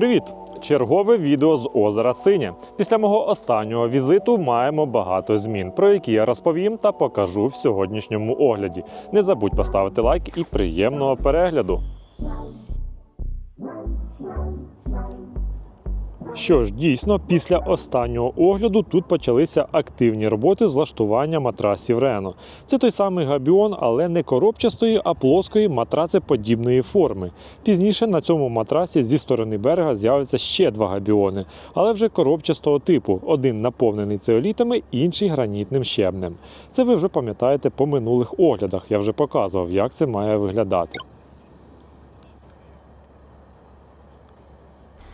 Привіт! Чергове відео з озера Синє. Після мого останнього візиту маємо багато змін, про які я розповім та покажу в сьогоднішньому огляді. Не забудь поставити лайк і приємного перегляду. Що ж, дійсно, після останнього огляду тут почалися активні роботи з влаштування матрасів Рено. Це той самий габіон, але не коробчастої, а плоскої матрацеподібної форми. Пізніше на цьому матрасі зі сторони берега з'являться ще два габіони, але вже коробчастого типу: один наповнений цеолітами, інший гранітним щебнем. Це ви вже пам'ятаєте по минулих оглядах. Я вже показував, як це має виглядати.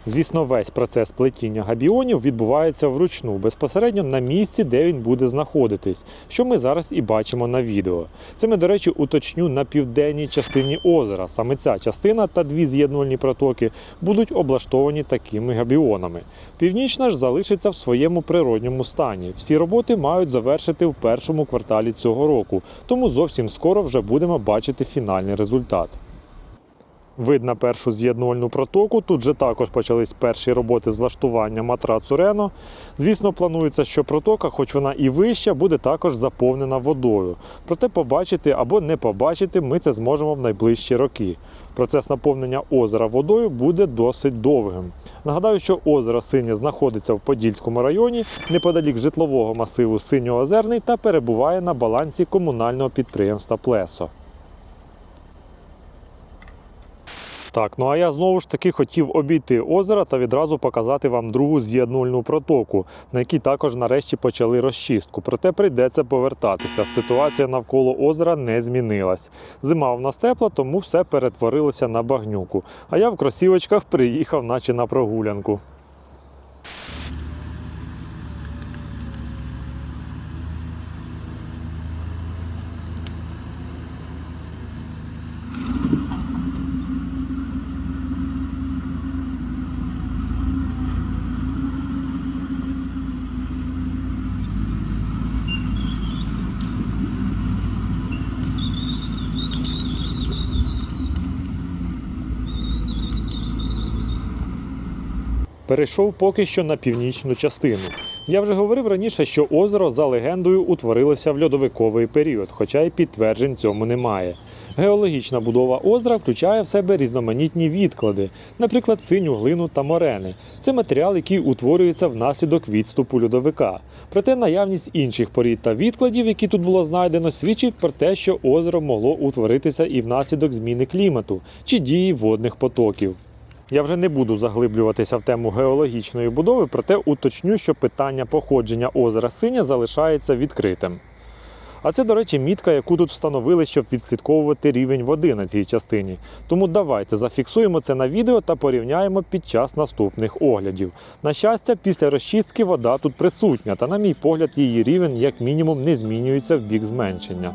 Звісно, весь процес плетіння габіонів відбувається вручну, безпосередньо на місці, де він буде знаходитись, що ми зараз і бачимо на відео. Це ми, до речі, уточню на південній частині озера. Саме ця частина та дві з'єднувальні протоки будуть облаштовані такими габіонами. Північна ж залишиться в своєму природньому стані. Всі роботи мають завершити в першому кварталі цього року, тому зовсім скоро вже будемо бачити фінальний результат. Видно першу з'єднувальну протоку. Тут же також почались перші роботи з влаштування матрацу Рено. Звісно, планується, що протока, хоч вона і вища, буде також заповнена водою. Проте побачити або не побачити ми це зможемо в найближчі роки. Процес наповнення озера водою буде досить довгим. Нагадаю, що озеро Синє знаходиться в Подільському районі неподалік житлового масиву Синьоозерний та перебуває на балансі комунального підприємства Плесо. Так, ну а я знову ж таки хотів обійти озеро та відразу показати вам другу з'єднувальну протоку, на якій також нарешті почали розчистку. Проте прийдеться повертатися. Ситуація навколо озера не змінилась. Зима в нас тепла, тому все перетворилося на багнюку. А я в кросівочках приїхав, наче на прогулянку. Перейшов поки що на північну частину. Я вже говорив раніше, що озеро за легендою утворилося в льодовиковий період, хоча й підтверджень цьому немає. Геологічна будова озера включає в себе різноманітні відклади, наприклад, синю глину та морени. Це матеріал, який утворюється внаслідок відступу льодовика. Проте наявність інших порід та відкладів, які тут було знайдено, свідчить про те, що озеро могло утворитися і внаслідок зміни клімату чи дії водних потоків. Я вже не буду заглиблюватися в тему геологічної будови, проте уточню, що питання походження озера Синя залишається відкритим. А це, до речі, мітка, яку тут встановили, щоб відслідковувати рівень води на цій частині. Тому давайте зафіксуємо це на відео та порівняємо під час наступних оглядів. На щастя, після розчистки вода тут присутня, та, на мій погляд, її рівень як мінімум не змінюється в бік зменшення.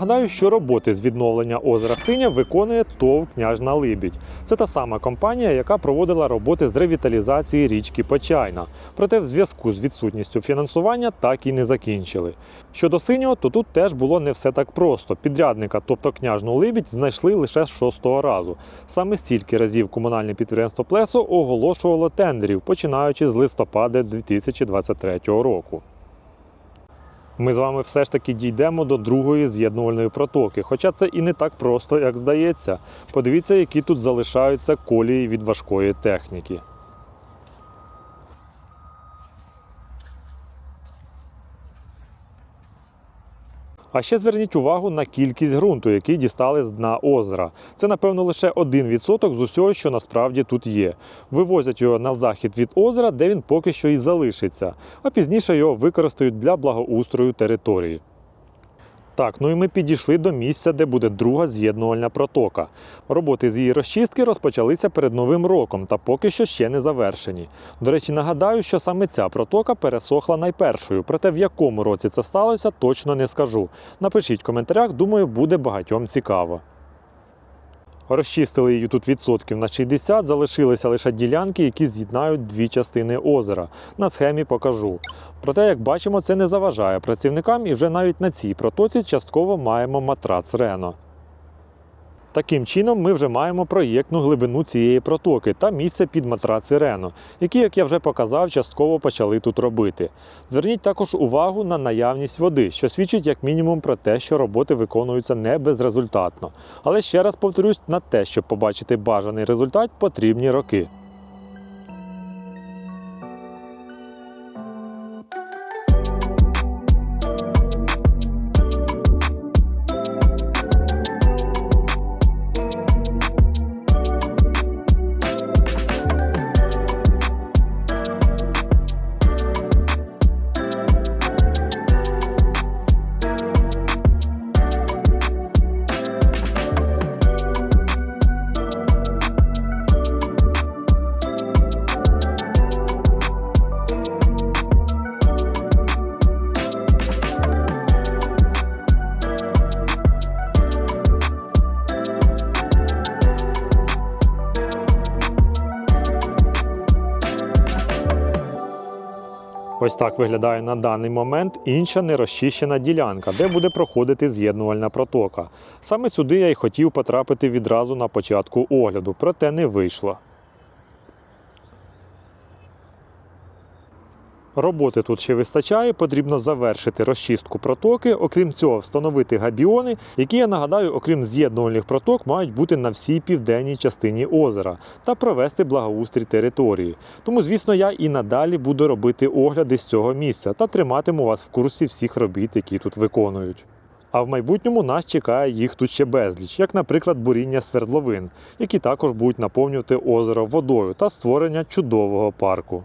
Нагадаю, що роботи з відновлення озера Синя виконує ТОВ Княжна Либідь. Це та сама компанія, яка проводила роботи з ревіталізації річки Почайна. Проте в зв'язку з відсутністю фінансування так і не закінчили. Щодо синього, то тут теж було не все так просто. Підрядника, тобто княжну Либідь, знайшли лише з шостого разу. Саме стільки разів комунальне підприємство Плесо оголошувало тендерів, починаючи з листопада 2023 року. Ми з вами все ж таки дійдемо до другої з'єднувальної протоки. Хоча це і не так просто, як здається. Подивіться, які тут залишаються колії від важкої техніки. А ще зверніть увагу на кількість ґрунту, який дістали з дна озера. Це, напевно, лише 1% з усього, що насправді тут є. Вивозять його на захід від озера, де він поки що і залишиться, а пізніше його використають для благоустрою території. Так, ну і ми підійшли до місця, де буде друга з'єднувальна протока. Роботи з її розчистки розпочалися перед новим роком та поки що ще не завершені. До речі, нагадаю, що саме ця протока пересохла найпершою, проте в якому році це сталося, точно не скажу. Напишіть в коментарях, думаю, буде багатьом цікаво. Розчистили її тут відсотків на 60, залишилися лише ділянки, які з'єднають дві частини озера. На схемі покажу. Проте, як бачимо, це не заважає працівникам, і вже навіть на цій протоці частково маємо матрац Рено. Таким чином, ми вже маємо проєктну глибину цієї протоки та місце під матраци Рено, які, як я вже показав, частково почали тут робити. Зверніть також увагу на наявність води, що свідчить як мінімум про те, що роботи виконуються не безрезультатно. Але ще раз повторюсь, на те, щоб побачити бажаний результат, потрібні роки. Ось так виглядає на даний момент інша нерозчищена ділянка, де буде проходити з'єднувальна протока. Саме сюди я й хотів потрапити відразу на початку огляду, проте не вийшло. Роботи тут ще вистачає, потрібно завершити розчистку протоки. Окрім цього, встановити габіони, які, я нагадаю, окрім з'єднувальних проток, мають бути на всій південній частині озера та провести благоустрій території. Тому, звісно, я і надалі буду робити огляди з цього місця та триматиму вас в курсі всіх робіт, які тут виконують. А в майбутньому нас чекає їх тут ще безліч, як, наприклад, буріння свердловин, які також будуть наповнювати озеро водою та створення чудового парку.